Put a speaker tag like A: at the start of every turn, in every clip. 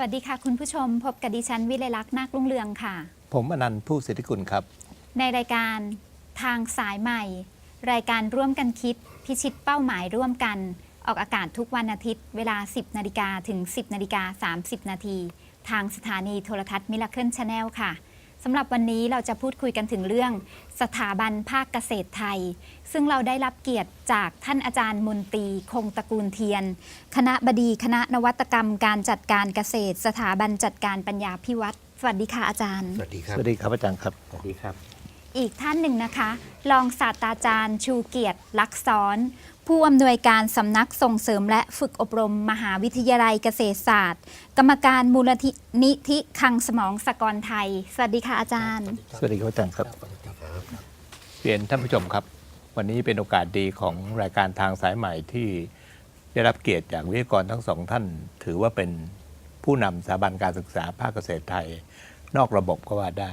A: วัสดีค่ะคุณผู้ชม พบกับดิฉันวิไลลักษณ์นาครุ่งเรืองค่ะ
B: ผมอนันต์ผู้สิทธิกุลครับ
A: ในรายการทางสายใหม่ รายการร่วมกันคิด พิชิตเป้าหมายร่วมกัน ออกอากาศทุกวันอาทิตย์ เวลา 10นาฬิกาถึง 10นาฬิกา30นาทีทางสถานีโทรทัศน์มิล a เคิลชาแนลค่ะ สำหรับวันนี้เราจะพูดคุยกันถึงเรื่องสถาบันภาคเกษตรไทย ซึ่งเราได้รับเกียรติจากท่านอาจารย์มนตรีคงตระกูลเทียน คณะบดีคณะนวัตกรรมการจัดการเกษตร สถาบันจัดการปัญญาพิวัตรสวัสดีค่ะอาจารย์
C: สวัสดีครับ
B: สวัสดีครับอาจารย์ครับ
C: สวัสดีครับ
A: อีกท่านหนึ่งนะคะ รองศาสตราจารย์ ชูเกียรติลักษรผู้อำนวยการสำนักส่งเสริมและฝึกอบรมมหาวิทยาลัยเกษตรศาสตร์ กรรมการมูลนิธิคลังสมองสกรไทย สวัสดีค่ะอาจารย์
B: สวัสดีครับอาจารย์ครับเรียนท่านผู้ชมครับ วันนี้เป็นโอกาสดีของรายการทางสายใหม่ที่ได้รับเกียรติจากวิทยากรทั้งสองท่าน ถือว่าเป็นผู้นำสถาบันการศึกษาภาคเกษตรไทย นอกระบบก็ว่าได้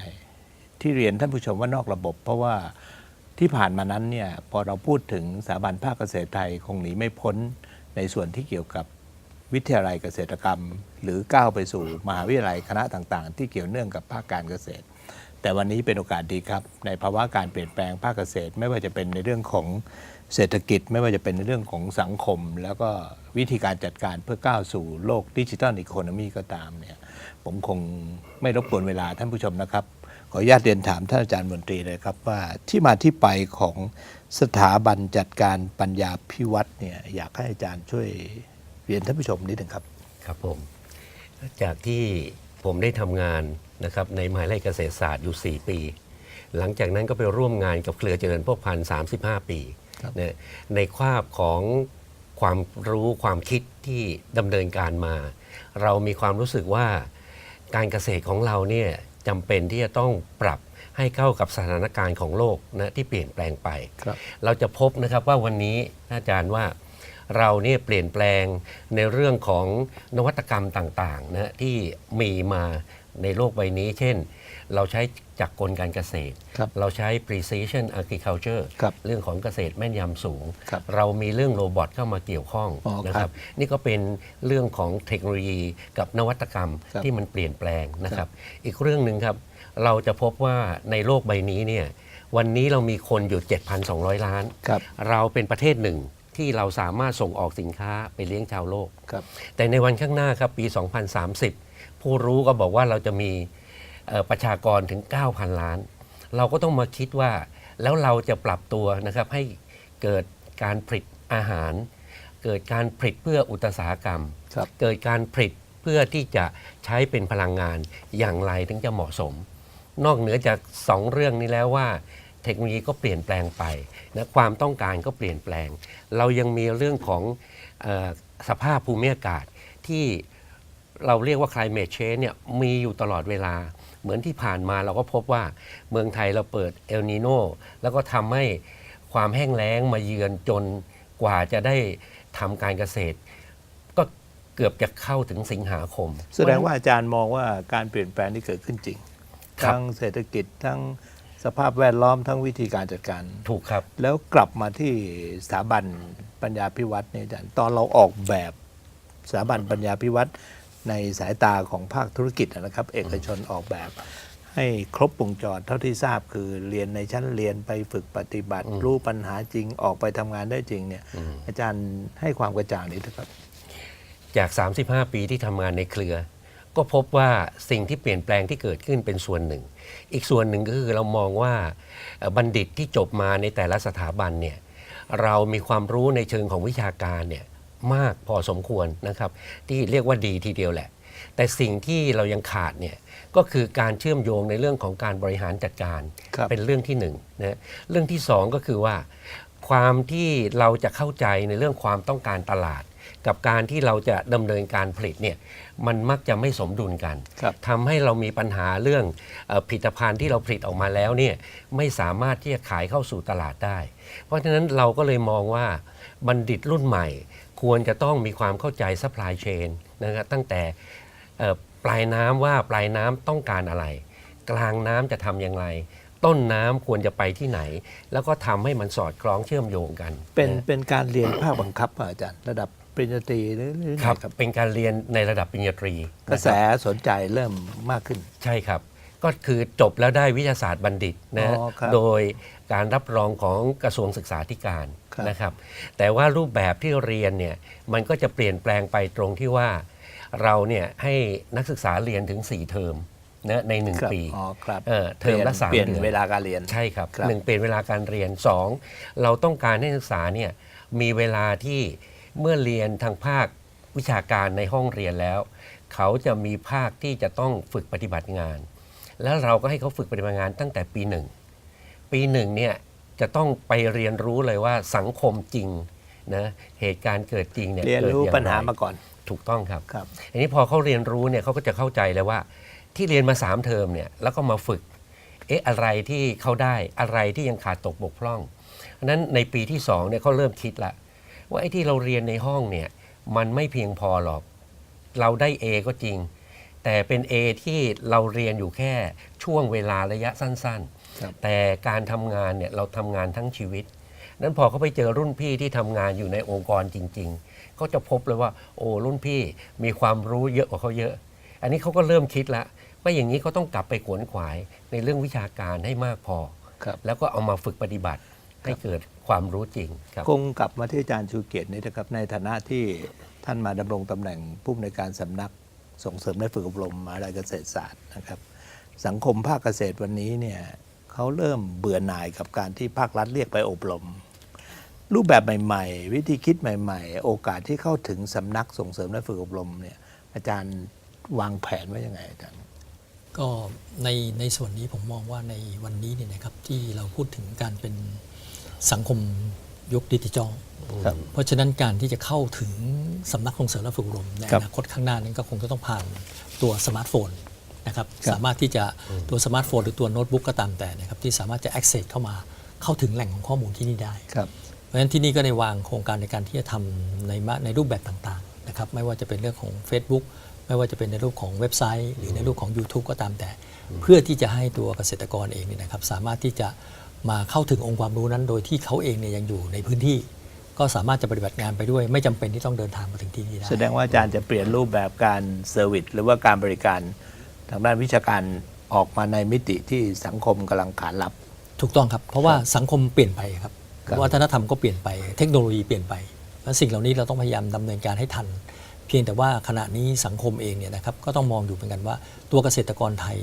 B: ที่เรียนท่านผู้ชมว่านอกระบบ เพราะว่าที่ผ่านมานั้นเนี่ยพอเราพูดถึงสถาบันภาคเกษตรไทยคงหนีไม่พ้นในส่วนที่เกี่ยวกับวิทยาลัยเกษตรกรรม หรือก้าวไปสู่มหาวิทยาลัยคณะต่าง ๆ ที่เกี่ยวเนื่องกับภาคการเกษตร แต่วันนี้เป็นโอกาสดีครับ ในภาวะการเปลี่ยนแปลงภาคเกษตร ไม่ว่าจะเป็นในเรื่องของเศรษฐกิจ ไม่ว่าจะเป็นในเรื่องของสังคม แล้วก็วิธีการจัดการเพื่อก้าวสู่โลกดิจิทัลอีโคโนมีก็ตามเนี่ยผมคงไม่รบกวนเวลาท่านผู้ชมนะครับ ขออนุญาตเรียนถามท่านอาจารย์มนตรีเลยครับว่าที่มาที่ไปของสถาบันจัดการปัญญาพิวัตรเนี่ยอยากให้อาจารย์ช่วยเรียนท่านผู้ชมนิดหนึ่งครับ
C: ครับผมจากที่ผมได้ทำงานนะครับในมหาวิทยาลัยเกษตรศาสตร์อยู่ 4 ปี หลังจากนั้นก็ไปร่วมงานกับเครือเจริญพวกพันธ์35ปี
B: ครับ
C: นะในคราบของความรู้ความคิดที่ดำเนินการมา เรามีความรู้สึกว่าการเกษตรของเราเนี่ย จำเป็นที่จะต้องปรับให้เข้ากับสถานการณ์ของโลกนะที่เปลี่ยนแปลงไป
B: ครับ
C: เราจะพบนะครับว่าวันนี้อาจารย์ว่า เราเนี่ยเปลี่ยนแปลงในเรื่องของนวัตกรรมต่างๆนะที่มีมาในโลกใบนี้ เช่น เราใช้จักรกลการเกษตร
B: ครับ
C: เราใช้ precision agriculture
B: ครับ
C: เรื่องของเกษตรแม่นยำสูง
B: ครับ
C: เรามีเรื่องโรบอทเข้ามาเกี่ยวข้อง
B: อ๋อ
C: นะ
B: ค
C: ค
B: รั
C: รับบนี่ก็เป็นเรื่องของเทคโนโลยีกับนวัตกรรม
B: ครับ
C: ที่มันเปลี่ยนแปลงนะครับ อีกเรื่องหนึ่งครับ เราจะพบว่าในโลกใบนี้เนี่ยวันนี้เรามีคนอยู่ 7,200 ล้าน
B: ครับ
C: เราเป็นประเทศหนึ่ง ที่เราสามารถส่งออกสินค้าไปเลี้ยงชาวโลก
B: ครับ
C: แต่ในวันข้างหน้าครับปี 2030 ผู้รู้ก็บอกว่าเราจะมีเอ่อประชากรถึง 9,000 ล้าน เราก็ต้องมาคิดว่าแล้วเราจะปรับตัวนะครับให้เกิดการผลิตอาหาร เกิดการผลิตเพื่ออุตสาหกรรม
B: ครับ
C: เกิดการผลิตเพื่อที่จะใช้เป็นพลังงานอย่างไรถึงจะเหมาะสม นอกเหนือจากสองเรื่องนี้แล้วว่า เทคโนโลยีก็เปลี่ยนแปลงไปนะความต้องการก็เปลี่ยนแปลง เรายังมีเรื่องของเออสภาพภูมิอากาศที่เราเรียกว่า climate change เนี่ยมีอยู่ตลอดเวลา เหมือนที่ผ่านมาเราก็พบว่าเมืองไทยเราเปิดเอลนีโนแล้วก็ทำให้ความแห้งแล้งมาเยือนจนกว่าจะได้ทำการเกษตร ก็เกือบจะเข้าถึงสิงหาคม
B: แสดงว่าอาจารย์มองว่าการเปลี่ยนแปลงที่เกิดขึ้นจริง
C: ครับ
B: ทั้งเศรษฐกิจทั้ง สภาพแวดล้อมทั้งวิธีการจัดการ
C: ถูกครับ
B: แล้วกลับมาที่สถาบันปัญญาพิวัตรเนี่ยอาจารย์ตอนเราออกแบบสถาบันปัญญาพิวัตรในสายตาของภาคธุรกิจนะครับ เอกชนออกแบบ ให้ครบวงจรเท่าที่ทราบคือเรียนในชั้นเรียนไปฝึกปฏิบัติ
C: อืม
B: รู้ปัญหาจริงออกไปทำงานได้จริงเนี่ย
C: อืม
B: อาจารย์ให้ความกระจ่างนี้นะครับ
C: จาก 35 ปีที่ทำงานในเครือ ก็พบว่าสิ่งที่เปลี่ยนแปลงที่เกิดขึ้นเป็นส่วนหนึ่ง อีกส่วนหนึ่งก็คือเรามองว่าเอ่อบัณฑิตที่จบมาในแต่ละสถาบันเนี่ยเรามีความรู้ในเชิงของวิชาการเนี่ยมากพอสมควรนะครับ ที่เรียกว่าดีทีเดียวแหละ แต่สิ่งที่เรายังขาดเนี่ยก็คือการเชื่อมโยงในเรื่องของการบริหารจัดการ
B: ครับ
C: เป็นเรื่องที่หนึ่งนะเรื่องที่สองก็คือว่า ความที่เราจะเข้าใจในเรื่องความต้องการตลาด กับการที่เราจะดำเนินการผลิตเนี่ยมันมักจะไม่สมดุลกัน
B: ครับ
C: ทำให้เรามีปัญหาเรื่องเออผลิตภัณฑ์ที่เราผลิตออกมาแล้วเนี่ยไม่สามารถที่จะขายเข้าสู่ตลาดได้ เพราะฉะนั้นเราก็เลยมองว่าบัณฑิตรุ่นใหม่ ควรจะต้องมีความเข้าใจ supply chain นะครับตั้งแต่เอ่อปลายน้ำว่าปลายน้ำต้องการอะไร กลางน้ำจะทำอย่างไรต้นน้ำควรจะไปที่ไหน แล้วก็ทำให้มันสอดคล้องเชื่อมโยงกัน
B: เป็น
C: นะ
B: เป็นการเรียนภาคบังคับอะอาจารย์ระดับ ปริญญาตรีหรือหรือไง
C: ครับ
B: ครับ
C: เป็นการเรียนในระดับปริญญาตรี
B: กระแส
C: นคบ
B: สนใจเริ่มมากขึ้น
C: ใช่ครับ ก็คือจบแล้วได้วิทยาศาสตร์บัณฑิตนะ
B: อ๋อครับ
C: โดยการรับรองของกระทรวงศึกษาธิการ
B: ครับ
C: นะครับ แต่ว่ารูปแบบที่เรียนเนี่ยมันก็จะเปลี่ยนแปลงไปตรงที่ว่าเราเนี่ยให้นักศึกษาเรียนถึง 4 เทอมนะใน
B: ครับ
C: 1 ปี
B: อ๋อครับ
C: เออเทอมละสาม
B: เปลี่ยน
C: เดือน
B: เวลาการเรียน
C: ใช่ครับ
B: ครับ
C: หนึ่งเปลี่ยนเวลาการเรียน2เราต้องการให้นักศึกษาเนี่ยมีเวลาที่ เมื่อเรียนทางภาควิชาการในห้องเรียนแล้ว เขาจะมีภาคที่จะต้องฝึกปฏิบัติงาน แล้วเราก็ให้เขาฝึกปฏิบัติงานตั้งแต่ปีหนึ่งปีหนึ่งเนี่ยจะต้องไปเรียนรู้เลยว่าสังคมจริงนะเหตุการณ์เกิดจริงเนี่ย
B: เรียน
C: กิด
B: รู้
C: อย่าง
B: ปัญหา
C: ไร
B: มาก่อน
C: ถูกต้องครับ
B: ครับ
C: อันนี้พอเขาเรียนรู้เนี่ยเขาก็จะเข้าใจเลยว่า ที่เรียนมา 3 เทอมเนี่ยแล้วก็มาฝึกเอ๊ะอะไรที่เขาได้อะไรที่ยังขาดตกบกพร่องเพราะฉะนั้นในปีที่2เนี่ยเขาเริ่มคิดละ ว่าไอ้ที่เราเรียนในห้องเนี่ยมันไม่เพียงพอหรอก เราได้ A ก็จริง แต่เป็น A ที่เราเรียนอยู่แค่ช่วงเวลาระยะสั้น
B: ครับ
C: ๆแต่การทำงานเนี่ยเราทำงานทั้งชีวิต นั้นพอเขาไปเจอรุ่นพี่ที่ทำงานอยู่ในองค์กรจริง ๆ ก็จะพบเลยว่า โอ้รุ่นพี่มีความรู้เยอะกว่าเขาเยอะ อันนี้เขาก็เริ่มคิดละว่าอย่างนี้เขาต้องกลับไปขวนขวายในเรื่องวิชาการให้มากพอ
B: ครับ
C: แล้วก็เอามาฝึกปฏิบัติให้เกิด ความรู้จริงครับ
B: คงกลับมาที่อาจารย์ชูเกียรตินี่นะครับในฐานะที่ท่านมาดำรงตำแหน่งผู้อำนวยการสำนักส่งเสริมและฝึกอบรมมหาวิทยาลัยเกษตรศาสตร์นะครับ สังคมภาคเกษตรวันนี้เนี่ยเขาเริ่มเบื่อหน่ายกับการที่ภาครัฐเรียกไปอบรม รูปแบบใหม่ ๆ วิธีคิดใหม่ ๆ โอกาสที่เข้าถึงสำนักส่งเสริมและฝึกอบรมเนี่ยอาจารย์วางแผนไว้ยังไงอาจารย์
D: ก็ในในส่วนนี้ผมมองว่าในวันนี้เนี่ยนะครับที่เราพูดถึงการเป็น สังคมยุคดิจิทัล
B: ครับ
D: เพราะฉะนั้นการที่จะเข้าถึงสำนักส่งเสริมและฝึกอบรมใน
B: ครั
D: อบนาคตข้างหน้านั้นก็คงจะต้องผ่านตัวสมาร์ทโฟนนะครับ
B: ครับ
D: สามารถที่จะตัวสมาร์ทโฟนหรือตัวโน้ตบุ๊กก็ตามแต่นะครับที่สามารถจะ access เข้ามาเข้าถึงแหล่งของข้อมูลที่นี่ได้
B: ครับ
D: เพราะฉะนั้นที่นี่ก็ได้วางโครงการในการที่จะทำในมาในรูปแบบต่างๆนะครับไม่ว่าจะเป็นเรื่องของ Facebook ไม่ว่าจะเป็นในรูปของเว็บไซต์ หรือในรูปของ YouTube ก็ตามแต่ เพื่อที่จะให้ตัวเกษตรกรเองเนี่ยนะครับสามารถที่จะ มาเข้าถึงองค์ความรู้นั้น โดยที่เขาเองเนี่ยยังอยู่ในพื้นที่ ก็สามารถจะปฏิบัติงานไปด้วย ไม่จำเป็นที่ต้องเดินทางมาถึงที่นี่ได้
B: แสดงว่าอาจารย์จะเปลี่ยนรูปแบบการเซอร์วิสหรือว่าการบริการทางด้านวิชาการออกมาในมิติที่สังคมกำลังขานรับ
D: ถูกต้องครับ เพราะว่าสังคมเปลี่ยนไปครับ
B: ครับ
D: วัฒนธรรมก็เปลี่ยนไปเทคโนโลยีเปลี่ยนไปและสิ่งเหล่านี้เราต้องพยายามดำเนินการให้ทัน เพียงแต่ว่าขณะนี้สังคมเองเนี่ยนะครับก็ต้องมองอยู่เหมือนกันว่าตัวเกษตรกรไทย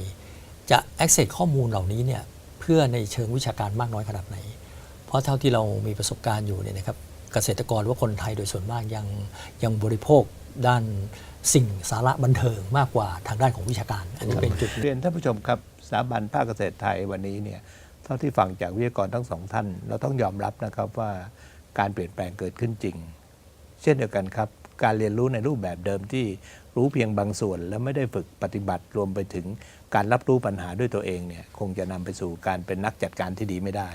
D: จะ access ข้อมูลเหล่านี้เนี่ย เพื่อในเชิงวิชาการมากน้อยขนาดไหน เพราะเท่าที่เรามีประสบการณ์อยู่เนี่ยนะครับเกษตรกรว่าคนไทยโดยส่วนมากยังยังบริโภคด้านสิ่งสาระบันเทิงมากกว่าทางด้านของวิชาการ อันนี้เป็นจุด
B: เรียนท่านผู้ชมครับสถาบันภาคเกษตรไทยวันนี้เนี่ยเท่าที่ฟังจากวิทยากรทั้งสองท่าน เราต้องยอมรับนะครับว่าการเปลี่ยนแปลงเกิดขึ้นจริง เช่นเดียวกันครับ การเรียนรู้ในรูปแบบเดิมที่รู้เพียงบางส่วน และไม่ได้ฝึกปฏิบัติรวมไปถึง การรับรู้ปัญหาด้วยตัวเองเนี่ยคงจะนำไปสู่การเป็นนักจัดการที่ดีไม่ได้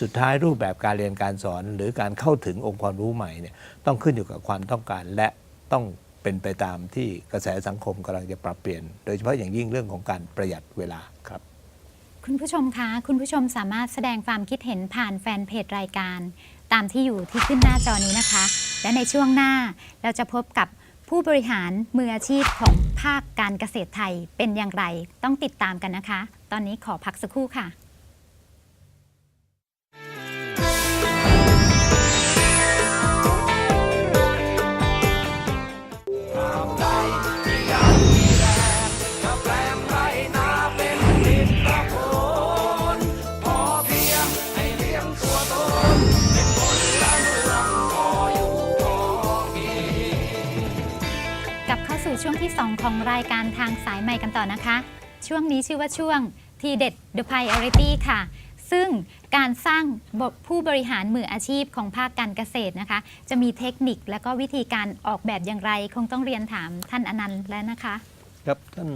B: สุดท้ายรูปแบบการเรียนการสอน หรือการเข้าถึงองค์ความรู้ใหม่เนี่ยต้องขึ้นอยู่กับความต้องการและต้องเป็นไปตามที่กระแสสังคมกำลังจะปรับเปลี่ยน โดยเฉพาะอย่างยิ่งเรื่องของการประหยัดเวลาครับ
A: คุณผู้ชมคะ คุณผู้ชมสามารถแสดงความคิดเห็นผ่านแฟนเพจรายการ ตามที่อยู่ที่ขึ้นหน้าจอนี้นะคะ และในช่วงหน้าเราจะพบกับ ผู้บริหารมืออาชีพของภาคการเกษตรไทยเป็นอย่างไร ต้องติดตามกันนะคะ ตอนนี้ขอพักสักครู่ค่ะ 2 ของรายการทางสายใหม่กันต่อนะคะ ช่วงนี้ชื่อว่าช่วงทีเด็ด The Priority ค่ะ ซึ่งการสร้างผู้บริหารมืออาชีพของภาคการเกษตรนะคะ จะมีเทคนิคและก็วิธีการออกแบบอย่างไร คงต้องเรียนถามท่านอนันต์แล้วนะคะ
B: ครับท่าน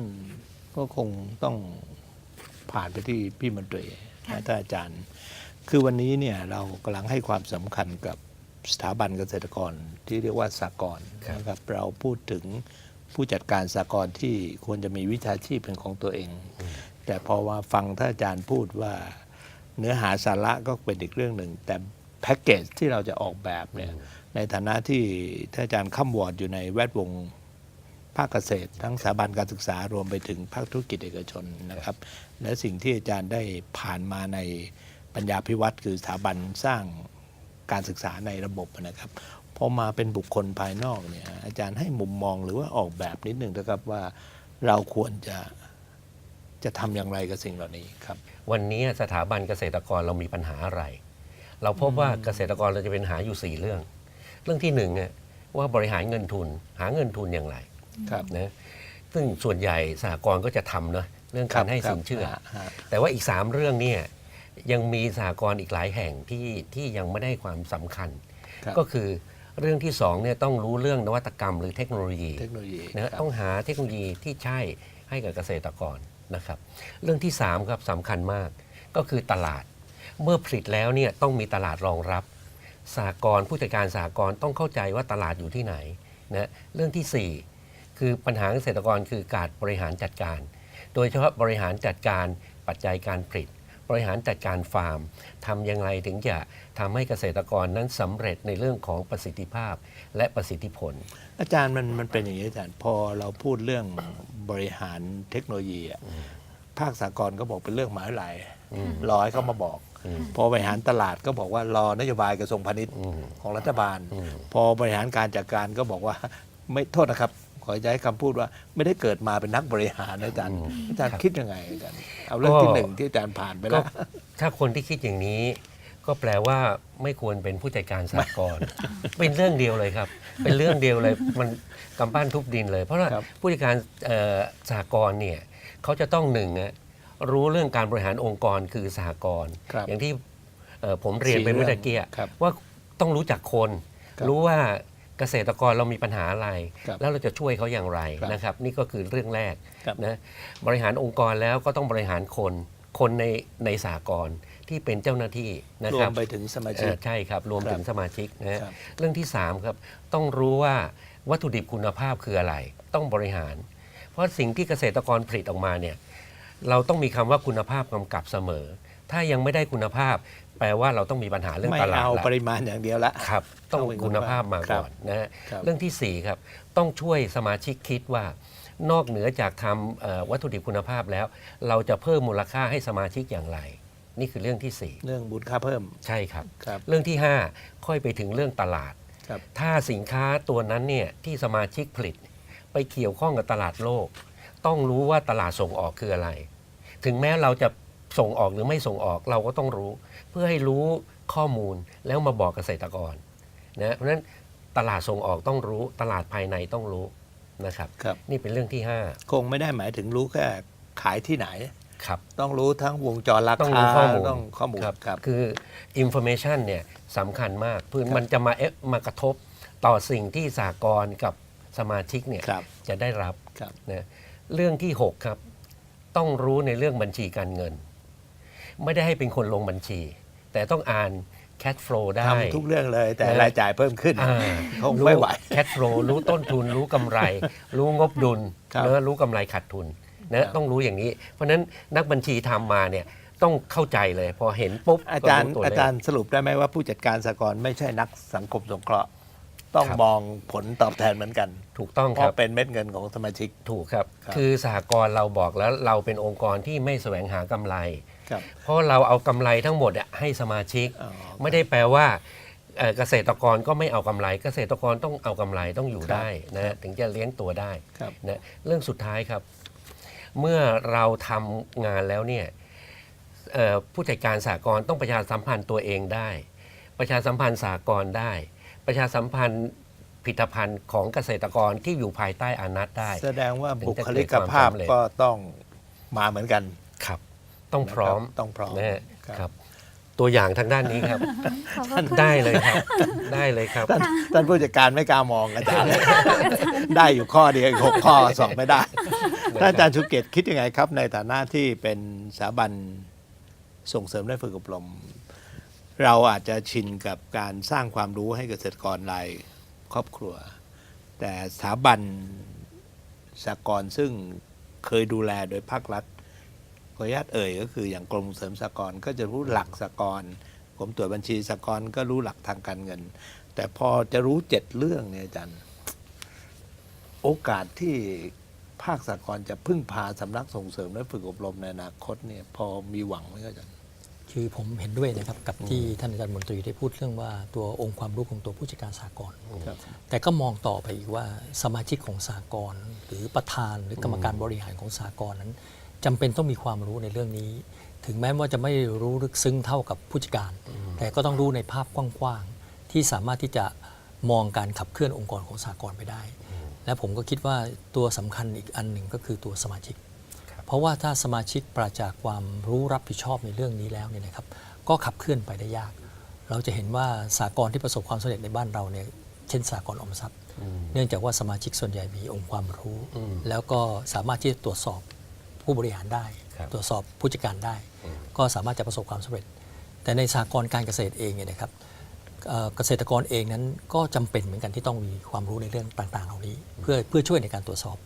B: ก็คงต้องผ่านไปที่พี่มนตรี
A: ค่ะ
B: นะท่านอาจารย์ คือวันนี้เนี่ยเรากำลังให้ความสำคัญกับสถาบันเกษตรกรที่เรียกว่าสากล
C: ครับ
B: นะครับเราพูดถึง ผู้จัดการสากลที่ควรจะมีวิชาชีพเป็นของตัวเอง แต่พอว่าฟังท่านอาจารย์พูดว่าเนื้อหาสาระก็เป็นอีกเรื่องหนึ่ง แต่แพ็กเกจที่เราจะออกแบบเนี่ยในฐานะที่ท่านอาจารย์ข้ามวอร์ดอยู่ในแวดวงภาคเกษตร ทั้งสถาบันการศึกษารวมไปถึงภาคธุรกิจเอกชนนะครับ และสิ่งที่อาจารย์ได้ผ่านมาในปัญญาพิวัตรคือสถาบันสร้างการศึกษาในระบบนะครับ พอมาเป็นบุคคลภายนอกเนี่ยอาจารย์ให้มุมมองหรือว่าออกแบบนิดหนึ่งนะครับว่าเราควรจะจะทำอย่างไรกับสิ่งเหล่านี้ครับ
C: วันนี้สถาบันเกษตรกรเรามีปัญหาอะไร เราพบว่าเกษตรกรเราจะเป็นหาอยู่ 4 เรื่อง เรื่องที่หนึ่งเนี่ยว่าบริหารเงินทุน หาเงินทุนอย่างไร
B: ครับ
C: นะซึ่งส่วนใหญ่สหกรณ์ก็จะทำเนอะเรื่องการให้สินเชื่อ
B: ฮะฮะ
C: แต่ว่าอีก 3 เรื่องเนี่ยยังมีสหกรณ์อีกหลายแห่งที่ที่ยังไม่ได้ความสำคัญ
B: ครับ
C: ก็คือ เรื่องที่2เนี่ยต้องรู้เรื่องนวัตกรรมหรือเทคโนโลยี
B: เทคโนโลยี
C: นะฮะ
B: ครับ
C: ต้องหาเทคโนโลยีที่ใช่ให้กับเกษตรกรนะครับ เรื่องที่3ครับสำคัญมากก็คือตลาด เมื่อผลิตแล้วเนี่ยต้องมีตลาดรองรับสหกรณ์ผู้จัดการสหกรณ์ต้องเข้าใจว่าตลาดอยู่ที่ไหนนะเรื่องทีสี่ 4 คือปัญหาเกษตรกรคือการบริหารจัดการ โดยเฉพาะบริหารจัดการปัจจัยการผลิต บริหารจัดการฟาร์มทำอย่างไรถึงจะทำให้เกษตรกรนั้นสำเร็จในเรื่องของประสิทธิภาพและประสิทธิผล
B: อาจารย์มันมันเป็นอย่างนี้อาจารย์พอเราพูดเรื่องบริหารเทคโนโลยีอะภาคสากลก็บอกเป็นเรื่องหมหาวิทยาลัย
C: อืม
B: รอให้เขามาบอก
C: อืม
B: พอบริหารตลาดก็บอกว่ารอนโยบายกระทรวงพาณิชย์
C: อืม
B: ของรัฐบาล
C: อืม
B: พอบริหารการจัดการก็บอกว่าไม่โทษนะครับ ขอใช้คำพูดว่าไม่ได้เกิดมาเป็นนักบริหารนะอาจารย์
C: อืม
B: อาจารย์
C: ครับ
B: คิดยังไงอาจารย์เอาเรื่อง
C: ก็
B: ที่หนึ่งที่อาจารย์ผ่านไป
C: ก็
B: แล้ว
C: ถ้าคนที่คิดอย่างนี้ ก็แปลว่าไม่ควรเป็นผู้จัดการสหกรณ์เป็นเรื่องเดียวเลยครับ เป็นเรื่องเดียวเลยมันกำปั้นทุบดินเลย เพราะว่า
B: ครับ
C: ผู้จัดการเอ่อสหกรณ์เนี่ยเขาจะต้องหนึ่งอะรู้เรื่องการบริหารองค์กรคือสหกรณ์
B: ครับ
C: อย่างที่เอ่อผมเรียนไป
B: สี่
C: เมื่อ
B: เรื่
C: ตะ
B: อง
C: กี้อะ
B: ครับ
C: ว่าต้องรู้จักคน
B: ครับ
C: รู้ว่า เกษตรกรเรามีปัญหาอะไร
B: ครับ
C: แล้วเราจะช่วยเขาอย่างไร
B: ครับ
C: นะครับ นี่ก็คือเรื่องแรก
B: ครับ
C: นะบริหารองค์กรแล้วก็ต้องบริหารคนคนในในสากลที่เป็นเจ้าหน้าที่นะ
B: ร
C: ควรั
B: ม
C: บ
B: ไปถึงสมา
C: เอ่
B: ชิก
C: อใช่ครับรวม
B: ครับ
C: ถึงสมาชิกนะฮะ
B: ครับ
C: เรื่องที่ 3 ครับ ต้องรู้ว่าวัตถุดิบคุณภาพคืออะไร ต้องบริหาร เพราะสิ่งที่เกษตรกรผลิตออกมาเนี่ยเราต้องมีคำว่าคุณภาพกำกับเสมอ ถ้ายังไม่ได้คุณภาพ แปลว่าเราต้องมีปัญหาเรื่อง
B: ไม่
C: ตลาด
B: เอา
C: ละ
B: ปริมาณอย่างเดียวละ
C: ครับ ต้อง
B: ต้องเป็น
C: คุณภาพมา
B: ครับ
C: ก่อนนะฮะ
B: ครับ
C: เรื่องที่ 4 ครับ ต้องช่วยสมาชิกคิดว่านอกเหนือจากทำเอ่อวัตถุดิบคุณภาพแล้ว เราจะเพิ่มมูลค่าให้สมาชิกอย่างไร นี่คือเรื่องที่
B: เรื่องบุญค่าเพิ่ม
C: 4ใช่ครับ
B: ครับ
C: เรื่องที่ 5 ค่อยไปถึงเรื่องตลาด
B: ครับ
C: ถ้าสินค้าตัวนั้นเนี่ยที่สมาชิกผลิต ไปเกี่ยวข้องกับตลาดโลก ต้องรู้ว่าตลาดส่งออกคืออะไร ถึงแม้เราจะ ส่งออกหรือไม่ส่งออกเราก็ต้องรู้ เพื่อให้รู้ข้อมูลแล้วมาบอกเกษตรกรนะเพราะฉะนั้นตลาดส่งออกต้องรู้ตลาดภายในต้องรู้นะครับ
B: ครับ
C: นี่เป็นเรื่องที่
B: คงไม่ได้หมายถึงรู้แค่ขายที่ไหน
C: 5 ครับ
B: ต้องรู้ทั้งวงจรรา
C: ต้อง
B: คา
C: รู้ข้อมูล
B: ต้องข้อมูล
C: ครับ
B: ครับ
C: คือ information เนี่ยสำคัญมากเพื่อ
B: ครับ
C: มันจะมาเอ๊ะมากระทบต่อสิ่งที่สากลกับสมาชิกเนี่ย
B: ครับ
C: จะได้รับ
B: ครับ
C: นะเรื่องที่ 6 ครับ ต้องรู้ในเรื่องบัญชีการเงิน ไม่ได้ให้เป็นคนลงบัญชี แต่ต้องอ่าน cash flow ได้
B: ทำทุกเรื่องเลยแต่
C: นะ
B: รายจ่ายเพิ่มขึ้น
C: อ่า
B: คงไม่ไหว
C: cash flow รู้ต้นทุน รู้กำไร รู้งบดุล
B: ครับ
C: เนื้อะรู้กำไรขาดทุน
B: ครั
C: นะ
B: บ
C: ต้องรู้อย่างนี้ เพราะฉะนั้นนักบัญชีทำมาเนี่ยต้องเข้าใจเลย พอเห็นปุ๊บ
B: อาจารย์
C: ก็ตัวเลข
B: อาจารย์สรุปได้ไหมว่าผู้จัดการสหกรณ์ไม่ใช่นักสังคมสงเคราะห์ ต้อง
C: ครับ
B: มองผลตอบแทนเหมือนกัน
C: ถูกต้อง
B: เพ
C: ครับ
B: ราะเป็นเม็ดเงินของสมาชิก
C: ถูกครับ
B: ครับ
C: คือสหกรณ์เราบอกแล้วเราเป็นองค์กรที่ไม่แสวงหากำไร
B: ครับ
C: เพราะเราเอากำไรทั้งหมดอะให้สมาชิก
B: อ๋อ
C: ไม่ได้แปลว่าเอ่อเกษตรกรก็ไม่เอากำไร เกษตรกรต้องเอากำไรต้องอยู่
B: ครับ
C: ได้นะถึงจะเลี้ยงตัวได้
B: ครับ
C: นะเรื่องสุดท้ายครับ เมื่อเราทำงานแล้วเนี่ยเอ่อผู้จัดการสากลต้องประชาสัมพันธ์ตัวเองได้ ประชาสัมพันธ์สากลได้ ประชาสัมพันธ์ผลิตภัณฑ์ของเกษตรกรที่อยู่ภายใต้อานัตได้
B: แสดงว่า
C: ถึง
B: บุ
C: จะ
B: คลิกภาพ
C: เกิดความสำเร็จ
B: ก็ต้องมาเหมือนกัน
C: ครับ ต้องพร้อม
B: นะครับต้องพร้อม
C: นะฮะ
B: ครับ
C: ครับ ตัวอย่างทางด้านนี้ครับ
A: ขอบพระคุณ
C: ได้เลยครับ ได้เลยครับ
B: ท่านท่านผู้จัดการไม่กล้ามองอาจารย์ได้อยู่ข้อเดียวอีกหกข้อสอบไม่ได้ท่านอาจารย์ชุเกตคิดยังไงครับ ในฐานะที่เป็นสถาบันส่งเสริมและฝึกอบรม เราอาจจะชินกับการสร้างความรู้ให้เกษตรกรรายครอบครัว แต่สถาบันสากลซึ่งเคยดูแลโดยภาครัฐข ออนุญาตเอ่ยก็คืออย่างกรมส่งเสริมสากลก็จะรู้หลักสากลผมตรวจบัญชีสหกรณ์ก็รู้หลักทางการเงิน แต่พอจะรู้เจ็ดเรื่องเนี่ยอาจารย์โอกาสที่ภาคสหกรณ์จะพึ่งพาสำนักส่งเสริมและฝึกอบรมในอนาคตเนี่ยพอมีหวังไหมครับอาจารย์
D: คือผมเห็นด้วยนะครับกับที่ท่านอาจารย์มนตรีได้พูดเรื่องว่าตัวองค์ความรู้ของตัวผู้จัดการสากล
B: ครับ
D: แต่ก็มองต่อไปอีกว่าสมาชิกของสากลหรือประธานหรือกรรมการบริหารของสากลนั้น จำเป็นต้องมีความรู้ในเรื่องนี้ ถึงแม้ว่าจะไม่รู้ลึกซึ้งเท่ากับผู้จัดการ แต่ก็ต้องรู้ในภาพกว้างๆที่สามารถที่จะมองการขับเคลื่อนองค์กรของสากลไปได้ และผมก็คิดว่าตัวสำคัญอีกอันหนึ่งก็คือตัวสมาชิก เพราะว่าถ้าสมาชิกปราศจากความรู้รับผิดชอบในเรื่องนี้แล้วเนี่ยนะครับ ก็ขับเคลื่อนไปได้ยาก เราจะเห็นว่าสากลที่ประสบความสำเร็จในบ้านเราเนี่ยเช่นสากลออมทรัพย์ เนื่องจากว่าสมาชิกส่วนใหญ่มีองค์ความรู้ แล้วก็สามารถที่จะตรวจสอบ ผู้บริหารได้
C: ครับ
D: ตรวจสอบผู้จัดการได้ ก็สามารถจะประสบความสำเร็จ แต่ในสากลการเกษตรเองเนี่ยนะครับเอ่อเกษตรกรเองนั้นก็จำเป็นเหมือนกันที่ต้องมีความรู้ในเรื่องต่าง ๆ เหล่านี้ เพื่อเพื่อช่วยในการตรวจสอบ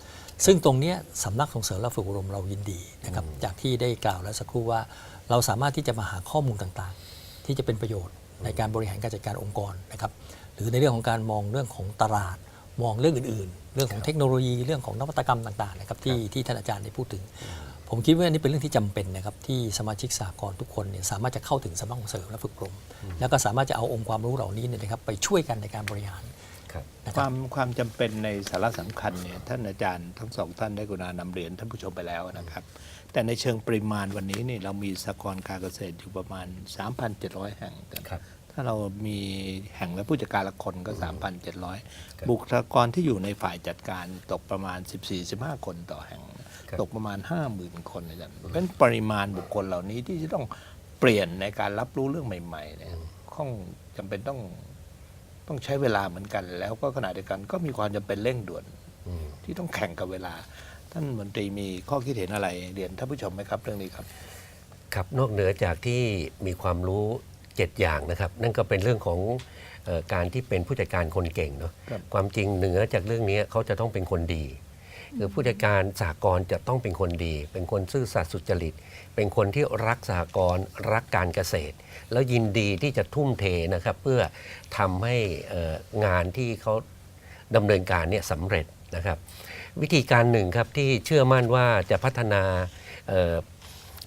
D: ซึ่งตรงเนี้ยสำนักส่งเสริมและฝึกอบรมเรายินดีนะครับจากที่ได้กล่าวแล้วสักครู่ว่า เราสามารถที่จะมาหาข้อมูลต่างๆ ที่จะเป็นประโยชน์ในการบริหารการจัดการองค์กรนะครับหรือในเรื่องของการมองเรื่องของตลาดมองเรื่องอื่น ๆ เรื่องของเทคโนโลยีเรื่องของนวัตกรรมต่างๆนะครับที่ที่ท่านอาจารย์ได้พูดถึง ผมคิดว่านี่เป็นเรื่องที่จำเป็นนะครับที่สมาชิกสากลทุกคนเนี่ยสามารถจะเข้าถึงสำนักส่งเสริมและฝึกอบรมแล้วก็สามารถจะเอาองค์ความรู้เหล่านี้เนี่ยนะครับไปช่วยกันในการบริหาร
C: ครับ
D: นะค
B: ครับวา
D: รับ
B: มความจำเป็นในสาระสำคัญเนี่ยท่านอาจารย์ทั้งสองท่านได้กรุณานำเรียนท่านผู้ชมไปแล้วนะครับ แต่ในเชิงปริมาณวันนี้เนี่ยเรามีสหกรณ์การเกษตรอยู่ประมาณ 3,700 แห่งกัน
C: ครับ
B: ถ้าเรามีแห่งและผู้จัดการละคนก็
C: ครับ
B: 3,700 บุคลากรที่อยู่ในฝ่ายจัดการตกประมาณ 14-15 คนต่อแห่ง
C: ครับ
B: ตกประมาณ 50,000 คนอาจารย์เป็นปริมาณบุคคลเหล่านี้ที่จะต้องเปลี่ยนในการรับรู้เรื่องใหม่ๆเนี่ยคงจำเป็นต้องต้องใช้เวลาเหมือนกัน แล้วก็ขณะเดียวกันก็มีความจำเป็นเร่งด่วน
C: อืม
B: ที่ต้องแข่งกับเวลา ท่านมนตรีมีข้อคิดเห็นอะไรเรียนท่านผู้ชมไหมครับเรื่องนี้ครับ
C: ครับนอกเหนือจากที่มีความรู้ 7 อย่างนะครับ นั่นก็เป็นเรื่องของเออการที่เป็นผู้จัดการคนเก่งเนาะ
B: ครับ
C: ความจริงเหนือจากเรื่องนี้เขาจะต้องเป็นคนดี คือผู้จัดการสากลจะต้องเป็นคนดี เป็นคนซื่อสัตย์สุจริต เป็นคนที่รักสากลรักการเกษตร แล้วยินดีที่จะทุ่มเทนะครับเพื่อทำให้เอ่องานที่เขาดำเนินการเนี่ยสำเร็จนะครับ วิธีการหนึ่งครับที่เชื่อมั่นว่าจะพัฒนาเอ่อ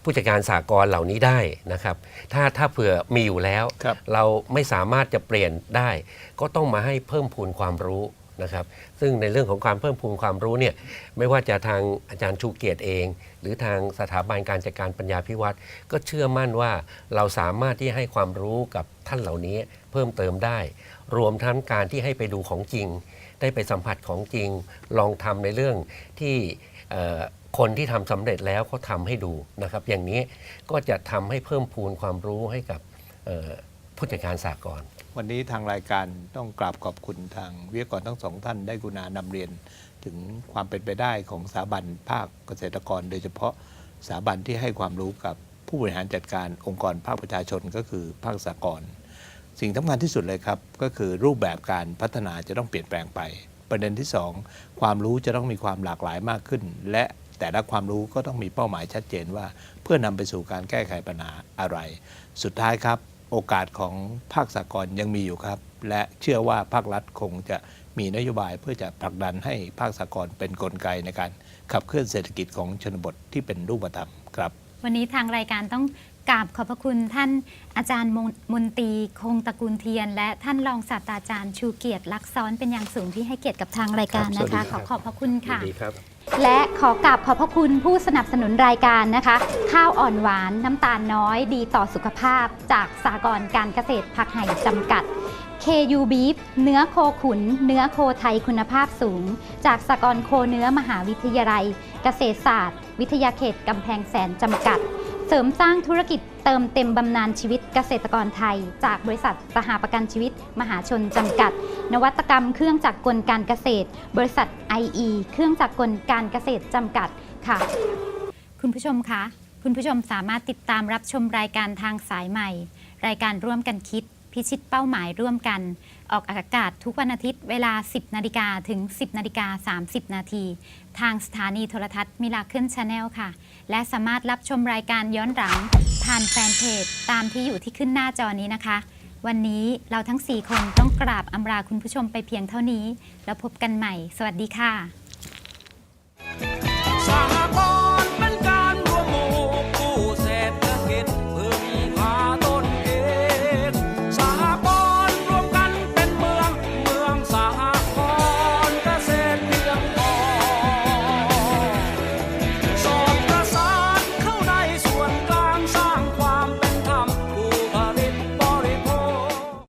C: ผู้จัดการสากลเหล่านี้ได้นะครับ ถ้าถ้าเผื่อมีอยู่แล้ว
B: ครับ
C: เราไม่สามารถจะเปลี่ยนได้ ก็ต้องมาให้เพิ่มพูนความรู้นะครับ ซึ่งในเรื่องของการเพิ่มพูนความรู้เนี่ยไม่ว่าจะทางอาจารย์ชูเกียรติเอง หรือทางสถาบันการจัดการปัญญาพิวัตรก็เชื่อมั่นว่าเราสามารถที่ให้ความรู้กับท่านเหล่านี้เพิ่มเติมได้ รวมทั้งการที่ให้ไปดูของจริง ได้ไปสัมผัสของจริง ลองทำในเรื่องที่เอ่อ คนที่ทำสำเร็จแล้วเขาทำให้ดูนะครับ อย่างนี้ก็จะทำให้เพิ่มพูนความรู้ให้กับผู้จัดการสากล
B: วันนี้ทางรายการต้องกราบขอบคุณทางวิทยากรทั้งสองท่านได้กุณานำเรียน ถึงความเป็นไปได้ของสถาบันภาคเกษตรกร โดยเฉพาะสถาบันที่ให้ความรู้กับผู้บริหารจัดการองค์กรภาคประชาชนก็คือภาคสากลสิ่งสำคัญที่สุดเลยครับ ก็คือรูปแบบการพัฒนาจะต้องเปลี่ยนแปลงไป ประเด็นที่ 2 ความรู้จะต้องมีความหลากหลายมากขึ้น และ แต่ละความรู้ก็ต้องมีเป้าหมายชัดเจนว่า เพื่อนำไปสู่การแก้ไขปัญหาอะไร สุดท้ายครับโอกาสของภาคสากลยังมีอยู่ครับ และเชื่อว่าภาครัฐคงจะมีนโยบายเพื่อจะผลักดันให้ภาคสากลเป็นนกลไกในการขับเคลื่อนเศรษฐกิจของชนบทที่เป็นรูปธรรมครับ
A: วันนี้ทางรายการต้อง กราบขอบพระคุณท่านอาจารย์มนมนตรีคงตระกูลเทียน และท่านรองศาสตราจารย์ชูเกียรติลักษณ์เป็นอย่างสูงที่ให้เกียรติกับทางรายการ
C: ครับ
A: นะคะ
C: สวัสดี
A: ข
C: ครั
A: อบขอบพระคุณค่ะ
C: ดีครับ
A: และขอกราบขอบพระคุณผู้สนับสนุนรายการนะคะ ข้าวอ่อนหวานน้ำตาลน้อยดีต่อสุขภาพ จากสากรณ์การเกษตรผักไห่จำกัด KU Beef เนื้อโคขุน เนื้อโคไทยคุณภาพสูง จากสากรณ์โคเนื้อมหาวิทยาลัย เกษตรศาสตร์ วิทยาเขตกำแพงแสนจำกัด เสริมสร้างธุรกิจเติมเต็มบำนาญชีวิตเกษตรกรไทย จากบริษัทสหประกันชีวิต มหาชนจำกัด นวัตกรรมเครื่องจักรกลการเกษตร บริษัท IE เครื่องจักรกลการเกษตรจำกัดค่ะ คุณผู้ชมคะคุณผู้ชมสามารถติดตามรับชมรายการทางสายใหม่ รายการร่วมกันคิด พิชิตเป้าหมายร่วมกัน ออกอากาศทุกวันอาทิตย์เวลา 10 นาฬิกาถึง 10 นาฬิกา 30 นาที ทางสถานีโทรทัศน์มิลาเคิลชาแนลค่ะ และสามารถรับชมรายการย้อนหลัง ผ่านแฟนเพจตามที่อยู่ที่ขึ้นหน้าจอนี้นะคะ วันนี้เราทั้ง 4 คนต้องกราบอำลาคุณผู้ชมไปเพียงเท่านี้ แล้วพบกันใหม่ สวัสดีค่ะ